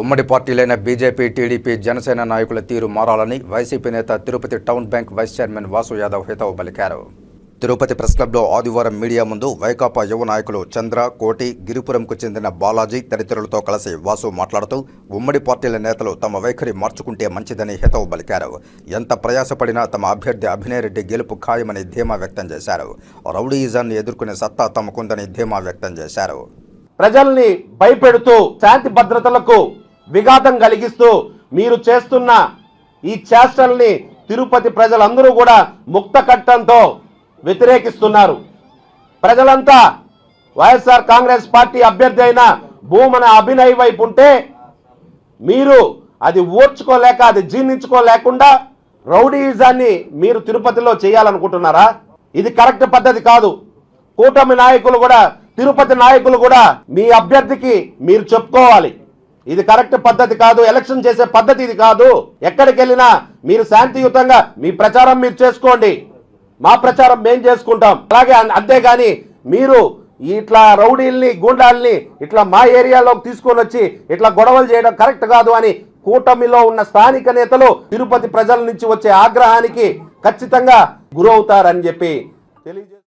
ఉమ్మడి పార్టీలైన BJP TDP Janasena నాయకుల తీరు మారాలని వైసీపీ నేత Tirupati town bank vice chairman Vasu Yadav హితవు పలికారు. తిరుపతి ప్రెస్ క్లబ్లో ఆదివారం మీడియా ముందు వైకాపా యువ నాయకులు చంద్ర కోటి గిరిపురంకు చెందిన బాలాజీ తదితరులతో కలిసి వాసు మాట్లాడుతూ ఉమ్మడి పార్టీల నేతలు తమ వైఖరి మార్చుకుంటే మంచిదని హితవు పలికారు. ఎంత ప్రయాసపడినా తమ అభ్యర్థి అభినయరెడ్డి గెలుపు ఖాయమని ధీమా వ్యక్తం చేశారు. రౌడీయిజాన్ని ఎదుర్కొనే సత్తా తమకుందని ధీమా వ్యక్తం చేశారు. ప్రజల్ని భయపెడుతూ శాంతి భద్రతలకు విఘాతం కలిగిస్తూ మీరు చేస్తున్న ఈ చేష్టల్ని తిరుపతి ప్రజలందరూ కూడా ముక్త కట్టంతో వ్యతిరేకిస్తున్నారు. ప్రజలంతా వైఎస్ఆర్ కాంగ్రెస్ పార్టీ అభ్యర్థి అయిన భూమన అభినయ్ వైపు ఉంటే మీరు అది ఓర్చుకోలేక అది జీర్ణించుకోలేకుండా రౌడీయిజాన్ని మీరు తిరుపతిలో చేయాలనుకుంటున్నారా? ఇది కరెక్ట్ పద్ధతి కాదు. కూటమి నాయకులు కూడా తిరుపతి నాయకులు కూడా మీ అభ్యర్థికి మీరు చెప్పుకోవాలి. ఇది కరెక్ట్ పద్ధతి కాదు ఎలక్షన్ చేసే పద్ధతి ఇది కాదు. ఎక్కడికి వెళ్ళినా మీరు శాంతియుతంగా మీ ప్రచారం మీరు చేసుకోండి. మా ప్రచారం మేం చేసుకుంటాం. అలాగే అంతేగాని మీరు ఇట్లా రౌడీల్ని గూండాల్ని ఇట్లా మా ఏరియాలోకి తీసుకొని వచ్చి ఇట్లా గొడవలు చేయడం కరెక్ట్ కాదు అని కూటమిలో ఉన్న స్థానిక నేతలు తిరుపతి ప్రజల నుంచి వచ్చే ఆగ్రహానికి ఖచ్చితంగా గురవుతారని చెప్పి తెలియజే